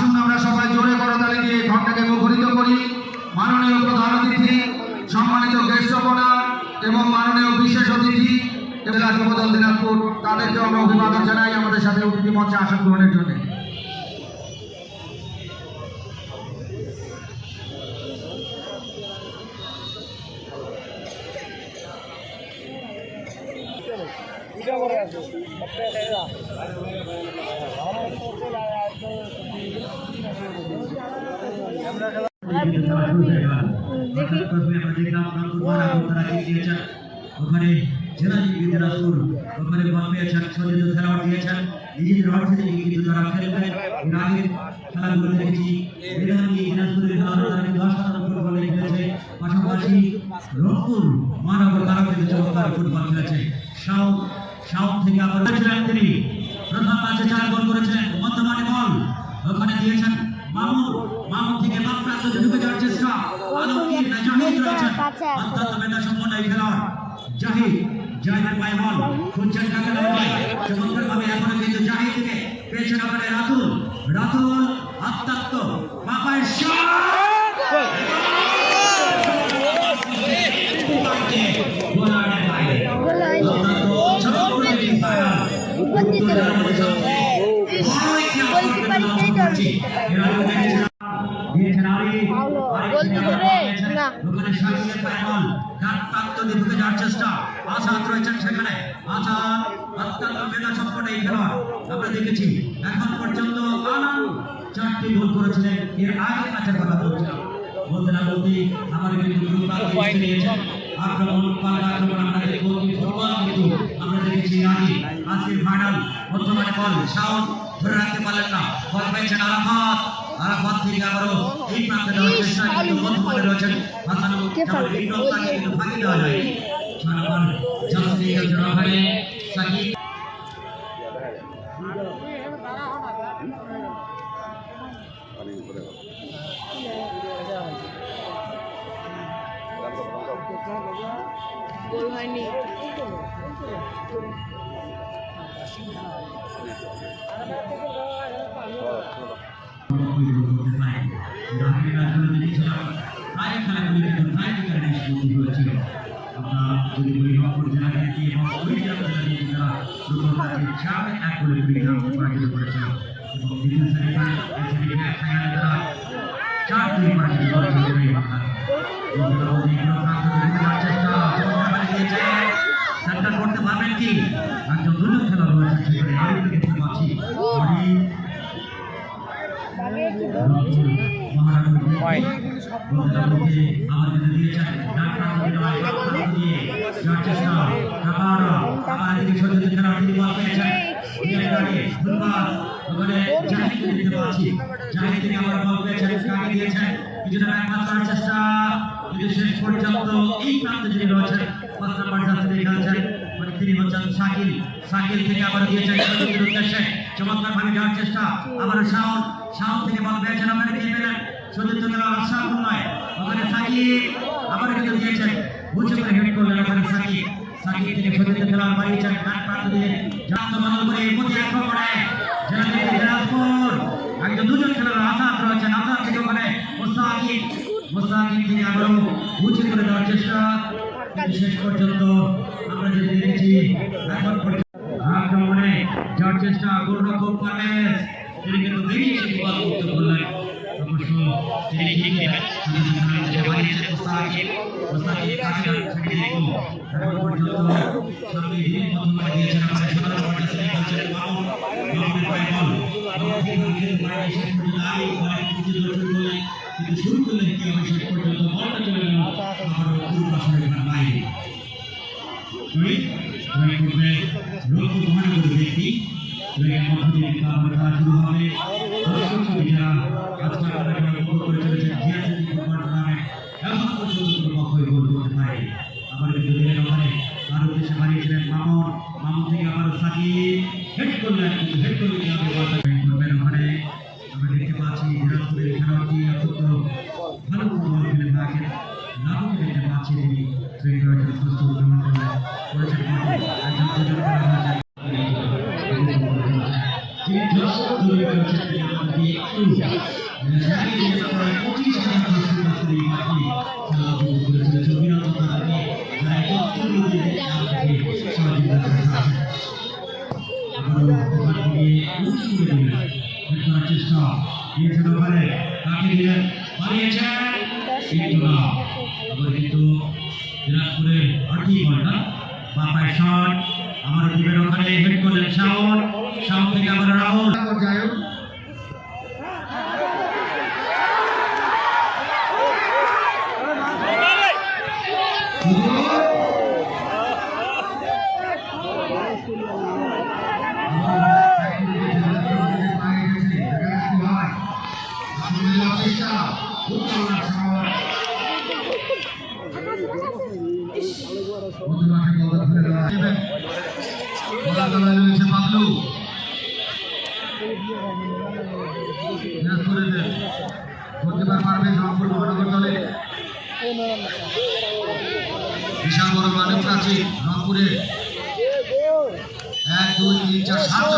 আসুন আমরা সবাই জোরে করতালি দিয়ে ঘরটাকে মুখরিত করি। মাননীয় প্রধান অতিথি, সম্মানিত জ্যেষ্ঠপনা এবং মাননীয় বিশেষ অতিথি, জেলা দিনাজপুর, তাদেরকে আমরা অভিবাদন জানাই আমাদের সাথে অতিথি মঞ্চে আসন গ্রহণের জন্য। ওখানে জেলা ফুটবলে খেলেছে পাশাপাশি রংপুর মহানগর তারা চমৎকার ফুটবল খেলেছে সাউথ সাউথ থেকে আবার প্রথম ম্যাচে চার গোল ওখানে দিয়েছেন মামুন। মামুন থেকে বাম প্রান্ত ঢুকে যাওয়ার চেষ্টা। আলমগীর না জাহিদ রয়েছেন। অত্যন্ত মেধা সম্পন্ন এই খেলোয়াড়। জাহিদ জাহিদের পায়ে বল। খুঁজছেন কাকে দেওয়া চমৎকার ভাবে এখনও কিন্তু জাহিদকে পেয়েছেন আমাদের রাতুল। রাতুল অত্যন্ত বাপায় দিয়েছেন আলী গোল দিছে রে, না। ওখানে শাকিলের ডান প্রান্ত ঢুকে যাওয়ার চেষ্টা। আসাদ রয়েছেন সেখানে। আসাদ অত্যন্ত মেধা সম্পন্ন এই খেলোয়াড়। আমরা দেখেছি এখন পর্যন্ত আনান চারটি গোল করেছিলেন। এর আগে ম্যাচের কথা বলছিলাম। বলতে না বলতে আমার কিন্তু আক্রমণ পাল্টা আক্রমণ আমরা দেখব কিন্তু আমরা দেখেছি আগে আজকের ফাইনাল বর্তমানে বল শাওন ধরে রাখতে পারলেন না। বল পেয়েছেন আরাফাত। আরাফাত থেকে আবারও এই প্রান্তে দেওয়ার চেষ্টা কিন্তু বর্তমানে রয়েছেন তাকে কিন্তু ফাঁকি দেওয়া যায়। সারাবার সাকিব গোল হয়নি চার দুই পরাজিত করেছিল এই বাংলা চেষ্টা চমৎকার দিয়েছে সেন্টার করতে পারবেন কি একজন দুজন খেলোয়াড় রয়েছে সেখানে অনেক শেষ পর্যন্ত এই প্রান্তে যিনি রয়েছেন পাঁচ নম্বর যাত্রী খেলছেন তিনি হচ্ছেন শাকিল শাকিল থেকে আবার দিয়েছেন সতীর্থের উদ্দেশ্যে চমৎকার ভাবে যাওয়ার চেষ্টা। আবার শাওন শাওন থেকে বল পেয়েছেন ওখানে কে পেলেন? গেল আশরাফুল নয়। ওখানে সাকিব আবার কিন্তু দিয়েছেন উঁচু করে হেড করলেন ওখানে সাকিব সাকিব থেকে খেলোয়াড় বাড়িয়েছেন ডান প্রান্ত দিয়ে জান্ত বদল করে প্রতি আক্রমণে জেনারেল দিনাজপুর একজন দুজন খেলোয়াড় আসাদ রয়েছেন, আসাদ থেকে ওখানে মোস্তাকিব মোস্তাকিব থেকে আবারও উঁচু করে দেওয়ার চেষ্টা। শেষ পর্যন্ত আমরা যেটা দেখেছি, এখন আক্রমণে যাওয়ার চেষ্টা গোলরক্ষক পারভেজ তিনি কিন্তু বেরিয়ে এসে মুক্ত করলেন। শুরু করলেন কি? হবে শেষ পর্যন্ত বাইরে দুই দুই করবে লক্ষ্য মহানগর ব্যক্তি দুইয়ের মধ্য দিয়ে কিন্তু আমার দেখতে পাচ্ছি দিনাজপুরের খেলোয়াড়টি অত্যন্ত ভালো খেলে থাকেন। তিনি ট্রেন রয়েছেন সুস্থ করেছেন কিন্তু একজন হয়েছে তিনি দর্শক তৈরি করেছেন তিনি আমাদেরকে একটু জানিয়ে আপনারা পঁচিশ হাজার দর্শক আসলে এই মাঠে খেলা উপভোগ করে চলেছে অভিনন্দন তাদেরকে যারা তথ্যগুলো দিয়ে আমাদেরকে সহযোগিতা করে আসেন আবারও ওখান থেকে উঁচু করে দিলেন করার চেষ্টা দিয়েছেন ওখানে তাকে দিলেন বাড়িয়েছেন কিন্তু না আবার কিন্তু দিনাজপুরের আটই ঘণ্টা বাপায় শট আমার দিবেন ওখানে হেড করলেন শাওন শাওন থেকে আবার রাহুল। চেষ্টা মধ্যমাঠে মোকাবেলায় রয়েছে পাবলু গোলকিপার পারবে বিশাল বড় মানুষ আছে রংপুরে এক দুই তিন চার সাত